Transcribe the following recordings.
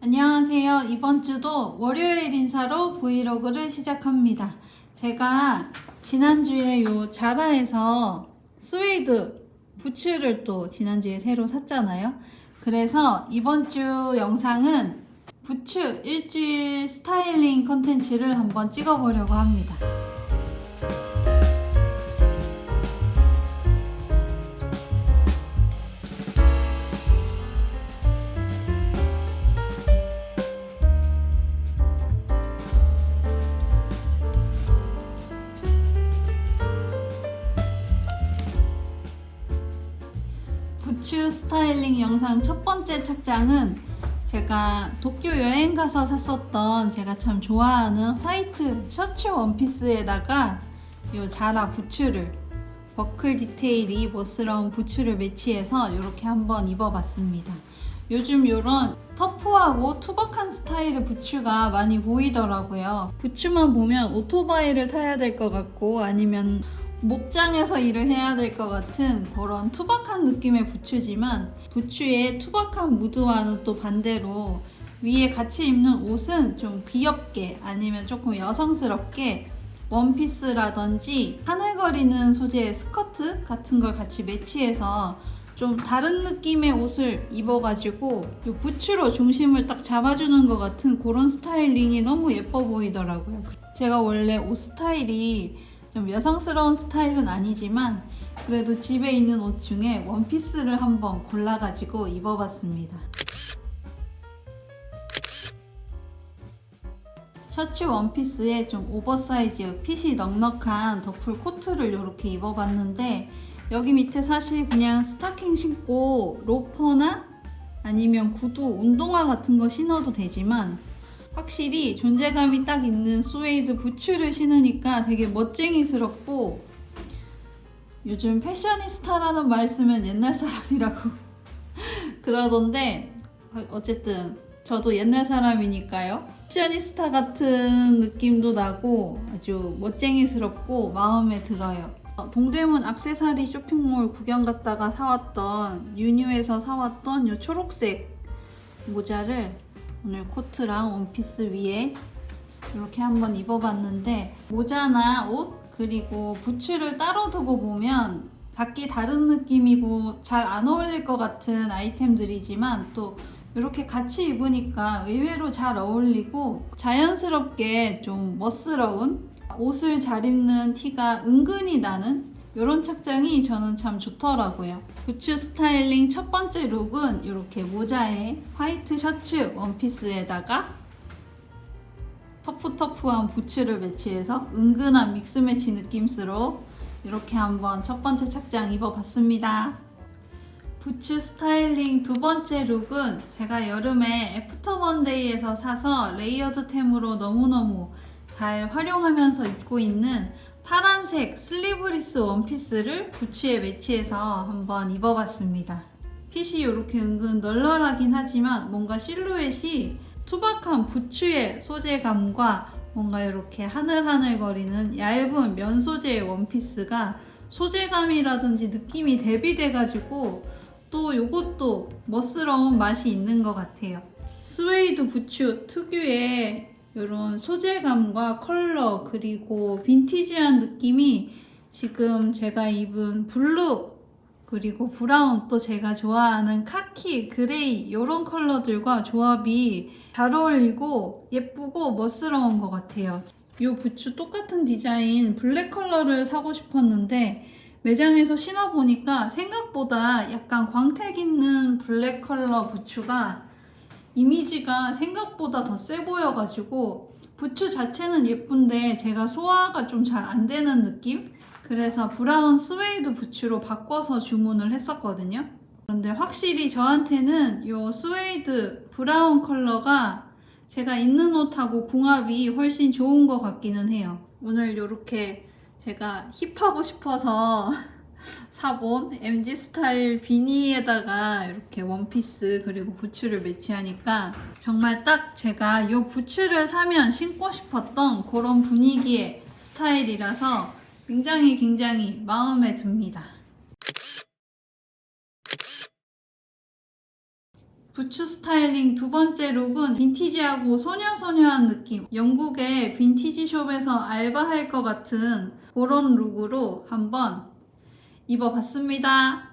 안녕하세요. 이번 주도 월요일 인사로 브이로그를 시작합니다. 제가 지난주에 요 자라에서 스웨이드 부츠를 또 지난주에 새로 샀잖아요. 그래서 이번 주 영상은 부츠 일주일 스타일링 컨텐츠를 한번 찍어보려고 합니다. 스타일링 영상 첫 번째 착장은 제가 도쿄 여행 가서 샀었던 제가 참 좋아하는 화이트 셔츠 원피스에다가 이 자라 부츠를 버클 디테일이 멋스러운 부츠를 매치해서 이렇게 한번 입어봤습니다. 요즘 이런 터프하고 투박한 스타일의 부츠가 많이 보이더라고요. 부츠만 보면 오토바이를 타야 될 것 같고 아니면 목장에서 일을 해야 될 것 같은 그런 투박한 느낌의 부츠지만 부츠의 투박한 무드와는 또 반대로 위에 같이 입는 옷은 좀 귀엽게 아니면 조금 여성스럽게 원피스라든지 하늘거리는 소재의 스커트 같은 걸 같이 매치해서 좀 다른 느낌의 옷을 입어가지고 이 부츠로 중심을 딱 잡아주는 것 같은 그런 스타일링이 너무 예뻐 보이더라고요. 제가 원래 옷 스타일이 좀 여성스러운 스타일은 아니지만 그래도 집에 있는 옷 중에 원피스를 한번 골라가지고 입어봤습니다. 셔츠 원피스에 좀 오버사이즈 핏이 넉넉한 더풀 코트를 이렇게 입어봤는데 여기 밑에 사실 그냥 스타킹 신고 로퍼나 아니면 구두, 운동화 같은 거 신어도 되지만 확실히 존재감이 딱 있는 스웨이드 부츠를 신으니까 되게 멋쟁이스럽고 요즘 패셔니스타라는 말 쓰면 옛날 사람이라고 그러던데 어쨌든 저도 옛날 사람이니까요. 패셔니스타 같은 느낌도 나고 아주 멋쟁이스럽고 마음에 들어요. 어, 동대문 악세사리 쇼핑몰 구경 갔다가 사왔던 유뉴에서 사왔던 이 초록색 모자를 오늘 코트랑 원피스 위에 이렇게 한번 입어봤는데 모자나 옷 그리고 부츠를 따로 두고 보면 각기 다른 느낌이고 잘 안 어울릴 것 같은 아이템들이지만 또 이렇게 같이 입으니까 의외로 잘 어울리고 자연스럽게 좀 멋스러운 옷을 잘 입는 티가 은근히 나는 이런 착장이 저는 참 좋더라고요. 부츠 스타일링 첫 번째 룩은 이렇게 모자에 화이트 셔츠 원피스에다가 터프터프한 부츠를 매치해서 은근한 믹스매치 느낌으로 이렇게 한번 첫 번째 착장 입어봤습니다. 부츠 스타일링 두 번째 룩은 제가 여름에 애프터 먼데이에서 사서 레이어드템으로 너무너무 잘 활용하면서 입고 있는 파란색 슬리브리스 원피스를 부츠에 매치해서 한번 입어봤습니다. 핏이 이렇게 은근 널널하긴 하지만 뭔가 실루엣이 투박한 부츠의 소재감과 뭔가 이렇게 하늘하늘거리는 얇은 면 소재의 원피스가 소재감이라든지 느낌이 대비돼가지고 또 이것도 멋스러운 맛이 있는 것 같아요. 스웨이드 부츠 특유의 이런 소재감과 컬러 그리고 빈티지한 느낌이 지금 제가 입은 블루 그리고 브라운 또 제가 좋아하는 카키, 그레이 이런 컬러들과 조합이 잘 어울리고 예쁘고 멋스러운 것 같아요. 이 부츠 똑같은 디자인 블랙 컬러를 사고 싶었는데 매장에서 신어보니까 생각보다 약간 광택 있는 블랙 컬러 부츠가 이미지가 생각보다 더 세 보여가지고 부츠 자체는 예쁜데 제가 소화가 좀 잘 안 되는 느낌? 그래서 브라운 스웨이드 부츠로 바꿔서 주문을 했었거든요. 그런데 확실히 저한테는 이 스웨이드 브라운 컬러가 제가 입는 옷하고 궁합이 훨씬 좋은 것 같기는 해요. 오늘 이렇게 제가 힙하고 싶어서 사본 MG 스타일 비니에다가 이렇게 원피스 그리고 부츠를 매치하니까 정말 딱 제가 이 부츠를 사면 신고 싶었던 그런 분위기의 스타일이라서 굉장히 굉장히 마음에 듭니다. 부츠 스타일링 두 번째 룩은 빈티지하고 소녀소녀한 느낌. 영국의 빈티지 숍에서 알바할 것 같은 그런 룩으로 한번 입어봤습니다.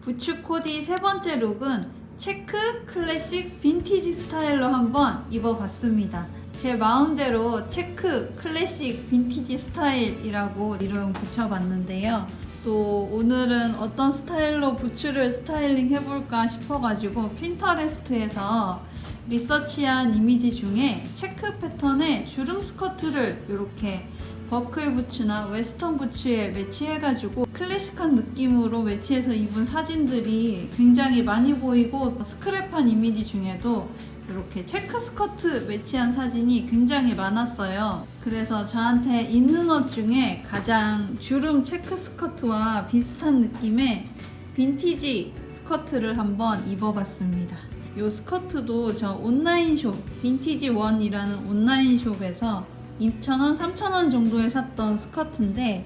부츠 코디 세 번째 룩은 체크 클래식 빈티지 스타일로 한번 입어봤습니다. 제 마음대로 체크 클래식 빈티지 스타일이라고 이름 붙여봤는데요. 또 오늘은 어떤 스타일로 부츠를 스타일링 해볼까 싶어가지고 핀터레스트에서 리서치한 이미지 중에 체크 패턴의 주름 스커트를 이렇게 버클 부츠나 웨스턴 부츠에 매치해가지고 클래식한 느낌으로 매치해서 입은 사진들이 굉장히 많이 보이고 스크랩한 이미지 중에도 이렇게 체크 스커트 매치한 사진이 굉장히 많았어요. 그래서 저한테 있는 옷 중에 가장 주름 체크 스커트와 비슷한 느낌의 빈티지 스커트를 한번 입어봤습니다. 이 스커트도 저 온라인 숍, 빈티지 원이라는 온라인 숍에서 2,000원, 3,000원 정도에 샀던 스커트인데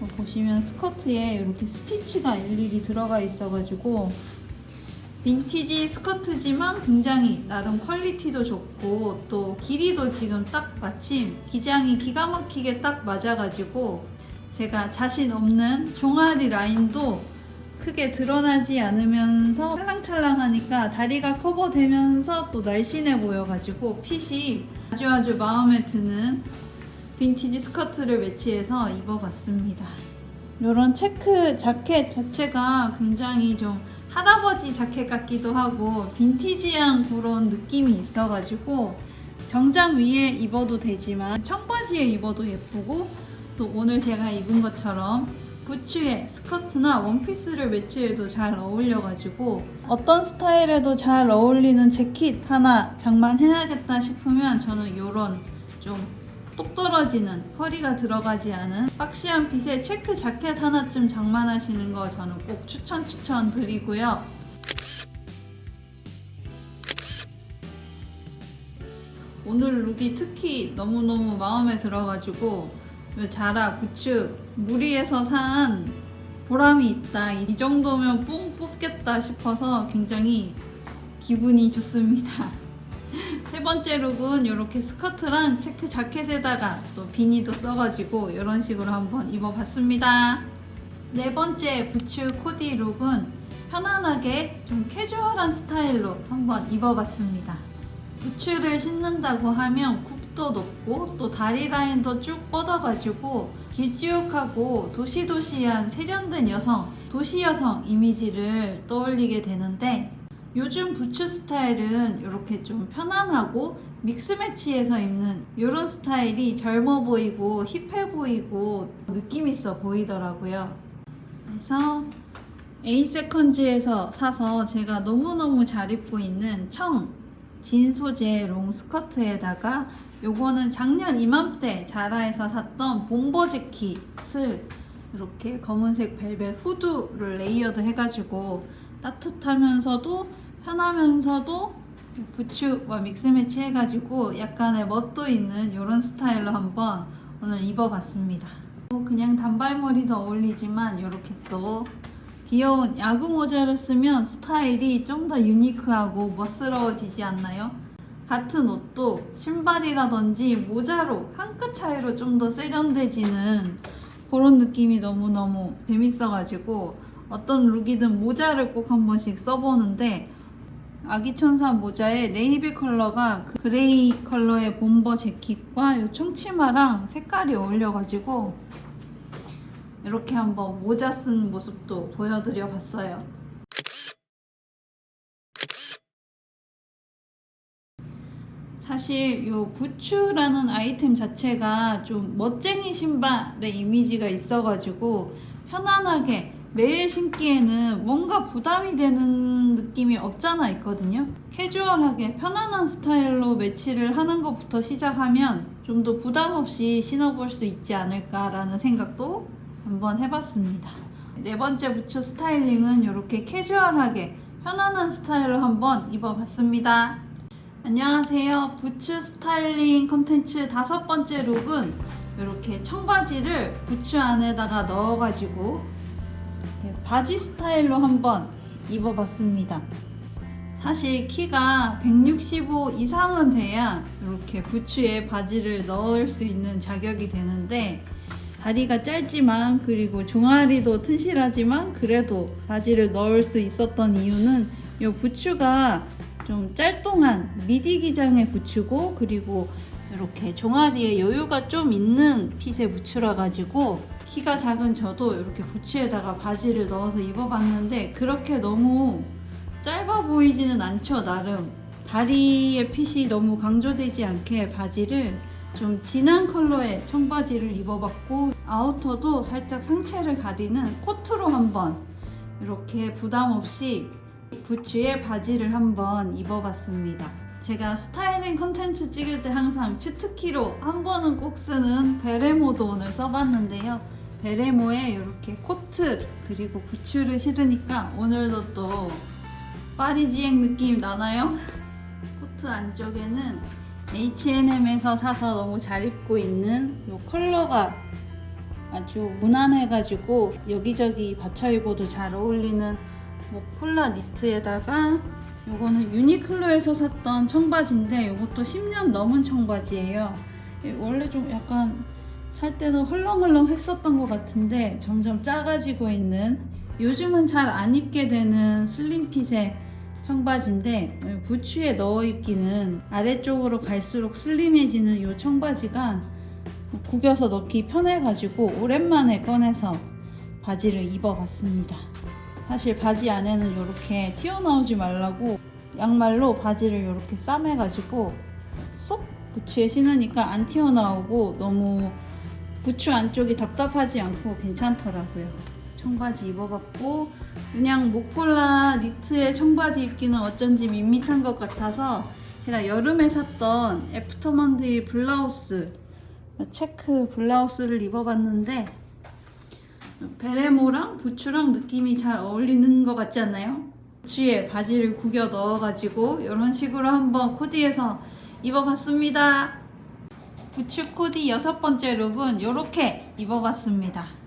어, 보시면 스커트에 이렇게 스티치가 일일이 들어가 있어가지고 빈티지 스커트지만 굉장히 나름 퀄리티도 좋고 또 길이도 지금 딱 마침 기장이 기가 막히게 딱 맞아가지고 제가 자신 없는 종아리 라인도 크게 드러나지 않으면서 찰랑찰랑하니까 다리가 커버되면서 또 날씬해 보여가지고 핏이 아주 아주 마음에 드는 빈티지 스커트를 매치해서 입어봤습니다. 이런 체크 자켓 자체가 굉장히 좀 할아버지 자켓 같기도 하고 빈티지한 그런 느낌이 있어가지고 정장 위에 입어도 되지만 청바지에 입어도 예쁘고 또 오늘 제가 입은 것처럼 부츠에 스커트나 원피스를 매치해도 잘 어울려가지고 어떤 스타일에도 잘 어울리는 재킷 하나 장만해야겠다 싶으면 저는 이런 좀 똑 떨어지는 허리가 들어가지 않은 박시한 핏의 체크 자켓 하나쯤 장만하시는 거 저는 꼭 추천 추천 드리고요. 오늘 룩이 특히 너무너무 마음에 들어가지고 요 자라 부츠 무리해서 산 보람이 있다. 이 정도면 뽕 뽑겠다 싶어서 굉장히 기분이 좋습니다. 세 번째 룩은 이렇게 스커트랑 체크 자켓에다가 또 비니도 써가지고 이런 식으로 한번 입어봤습니다. 네 번째 부츠 코디 룩은 편안하게 좀 캐주얼한 스타일로 한번 입어봤습니다. 부츠를 신는다고 하면 굽도 높고 또 다리 라인도 쭉 뻗어가지고 길쭉하고 도시도시한 세련된 여성, 도시 여성 이미지를 떠올리게 되는데 요즘 부츠 스타일은 이렇게 좀 편안하고 믹스매치해서 입는 이런 스타일이 젊어 보이고 힙해 보이고 느낌 있어 보이더라고요. 그래서 에이세컨즈에서 사서 제가 너무너무 잘 입고 있는 청 진 소재 롱 스커트에다가 요거는 작년 이맘때 자라에서 샀던 bom버 재킷을 이렇게 검은색 벨벳 후드를 레이어드 해가지고 따뜻하면서도 편하면서도 부츠와 믹스매치 해가지고 약간의 멋도 있는 이런 스타일로 한번 오늘 입어봤습니다. 그냥 단발머리도 어울리지만 이렇게 또 귀여운 야구 모자를 쓰면 스타일이 좀 더 유니크하고 멋스러워지지 않나요? 같은 옷도 신발이라든지 모자로 한 끗 차이로 좀 더 세련돼지는 그런 느낌이 너무너무 재밌어가지고 어떤 룩이든 모자를 꼭 한 번씩 써보는데 아기천사 모자에 네이비 컬러가 그 그레이 컬러의 bomber 재킷과 요 청치마랑 색깔이 어울려가지고 이렇게 한번 모자 쓴 모습도 보여드려 봤어요. 사실 요 부츠라는 아이템 자체가 좀 멋쟁이 신발의 이미지가 있어가지고 편안하게 매일 신기에는 뭔가 부담이 되는 느낌이 없잖아 있거든요. 캐주얼하게 편안한 스타일로 매치를 하는 것부터 시작하면 좀 더 부담 없이 신어볼 수 있지 않을까라는 생각도 한번 해봤습니다. 네 번째 부츠 스타일링은 이렇게 캐주얼하게 편안한 스타일로 한번 입어봤습니다. 안녕하세요. 부츠 스타일링 컨텐츠 다섯 번째 룩은 이렇게 청바지를 부츠 안에다가 넣어가지고 바지 스타일로 한번 입어봤습니다. 사실 키가 165 이상은 돼야 이렇게 부츠에 바지를 넣을 수 있는 자격이 되는데 다리가 짧지만 그리고 종아리도 튼실하지만 그래도 바지를 넣을 수 있었던 이유는 이 부츠가 좀 짤뚱한 미디 기장의 부츠고 그리고 이렇게 종아리에 여유가 좀 있는 핏의 부츠라 가지고 키가 작은 저도 이렇게 부츠에다가 바지를 넣어서 입어봤는데 그렇게 너무 짧아 보이지는 않죠 나름. 다리의 핏이 너무 강조되지 않게 바지를 좀 진한 컬러의 청바지를 입어봤고 아우터도 살짝 상체를 가리는 코트로 한번 이렇게 부담 없이 부츠에 바지를 한번 입어봤습니다. 제가 스타일링 컨텐츠 찍을 때 항상 치트키로 한 번은 꼭 쓰는 베레모도 오늘 써봤는데요. 베레모에 이렇게 코트 그리고 부츠를 실으니까 오늘도 또 파리지행 느낌 나나요? 코트 안쪽에는 H&M에서 사서 너무 잘 입고 있는 이 컬러가 아주 무난해가지고 여기저기 받쳐 입어도 잘 어울리는 뭐 폴라 니트에다가 요거는 유니클로에서 샀던 청바지인데 요것도 10년 넘은 청바지예요. 예, 원래 좀 약간 살 때는 헐렁헐렁 했었던 것 같은데 점점 작아지고 있는 요즘은 잘 안 입게 되는 슬림핏의 청바지인데 예, 부츠에 넣어 입기는 아래쪽으로 갈수록 슬림해지는 이 청바지가 구겨서 넣기 편해가지고 오랜만에 꺼내서 바지를 입어봤습니다. 사실 바지 안에는 이렇게 튀어나오지 말라고 양말로 바지를 이렇게 싸매가지고 쏙 부츠에 신으니까 안 튀어나오고 너무 부츠 안쪽이 답답하지 않고 괜찮더라고요. 청바지 입어봤고 그냥 목폴라 니트에 청바지 입기는 어쩐지 밋밋한 것 같아서 제가 여름에 샀던 애프터먼데이 블라우스 체크 블라우스를 입어봤는데 베레모랑 부츠랑 느낌이 잘 어울리는 것 같지 않나요? 부츠에 바지를 구겨 넣어가지고 이런 식으로 한번 코디해서 입어봤습니다. 부츠 코디 여섯 번째 룩은 이렇게 입어봤습니다.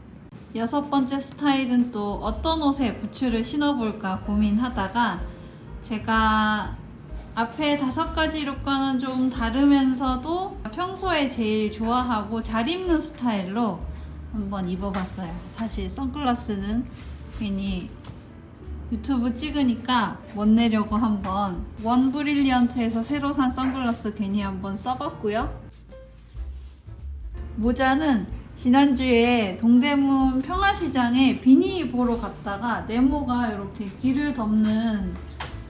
여섯 번째 스타일은 또 어떤 옷에 부츠를 신어볼까 고민하다가 제가 앞에 다섯 가지 룩과는 좀 다르면서도 평소에 제일 좋아하고 잘 입는 스타일로 한번 입어봤어요. 사실 선글라스는 괜히 유튜브 찍으니까 못 내려고 한번 원 브릴리언트에서 새로 산 선글라스 괜히 한번 써봤고요. 모자는 지난주에 동대문 평화시장에 비니 보러 갔다가 네모가 이렇게 귀를 덮는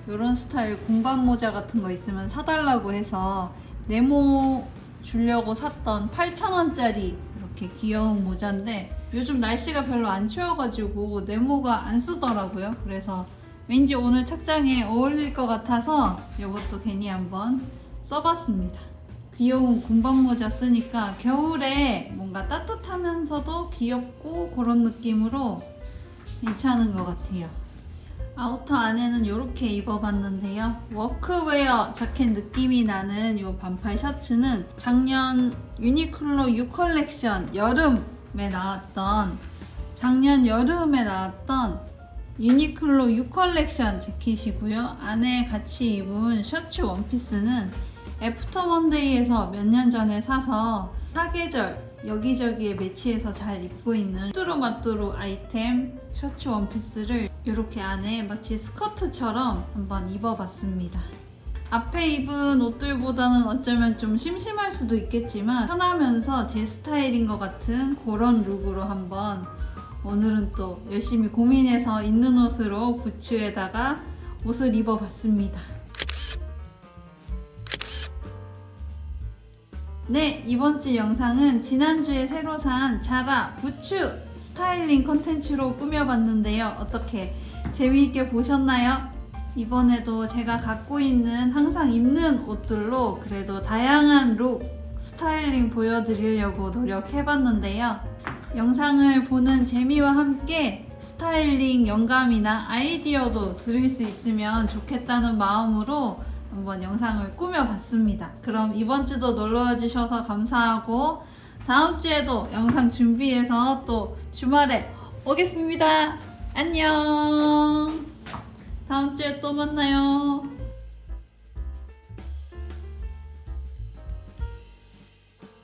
이런 스타일 공반 모자 같은 거 있으면 사달라고 해서 네모 주려고 샀던 8,000원짜리 이렇게 귀여운 모자인데 요즘 날씨가 별로 안 추워가지고 네모가 안 쓰더라고요. 그래서 왠지 오늘 착장에 어울릴 것 같아서 이것도 괜히 한번 써봤습니다. 귀여운 군밤 모자 쓰니까 겨울에 뭔가 따뜻하면서도 귀엽고 그런 느낌으로 괜찮은 것 같아요. 아우터 안에는 이렇게 입어봤는데요. 워크웨어 자켓 느낌이 나는 이 반팔 셔츠는 작년 유니클로 6 컬렉션 여름에 나왔던 작년 여름에 나왔던 유니클로 6 컬렉션 재킷이고요. 안에 같이 입은 셔츠 원피스는 애프터 먼데이에서 몇 년 전에 사서 사계절 여기저기에 매치해서 잘 입고 있는 뚜루마뚜루 아이템 셔츠 원피스를 이렇게 안에 마치 스커트처럼 한번 입어봤습니다. 앞에 입은 옷들보다는 어쩌면 좀 심심할 수도 있겠지만 편하면서 제 스타일인 것 같은 그런 룩으로 한번 오늘은 또 열심히 고민해서 입는 옷으로 부츠에다가 옷을 입어봤습니다. 네, 이번 주 영상은 지난주에 새로 산 자라 부츠 스타일링 컨텐츠로 꾸며봤는데요. 어떻게 재미있게 보셨나요? 이번에도 제가 갖고 있는 항상 입는 옷들로 그래도 다양한 룩 스타일링 보여드리려고 노력해봤는데요. 영상을 보는 재미와 함께 스타일링 영감이나 아이디어도 들을 수 있으면 좋겠다는 마음으로 한번 영상을 꾸며봤습니다. 그럼 이번 주도 놀러와 주셔서 감사하고 다음 주에도 영상 준비해서 또 주말에 오겠습니다. 안녕. 다음 주에 또 만나요.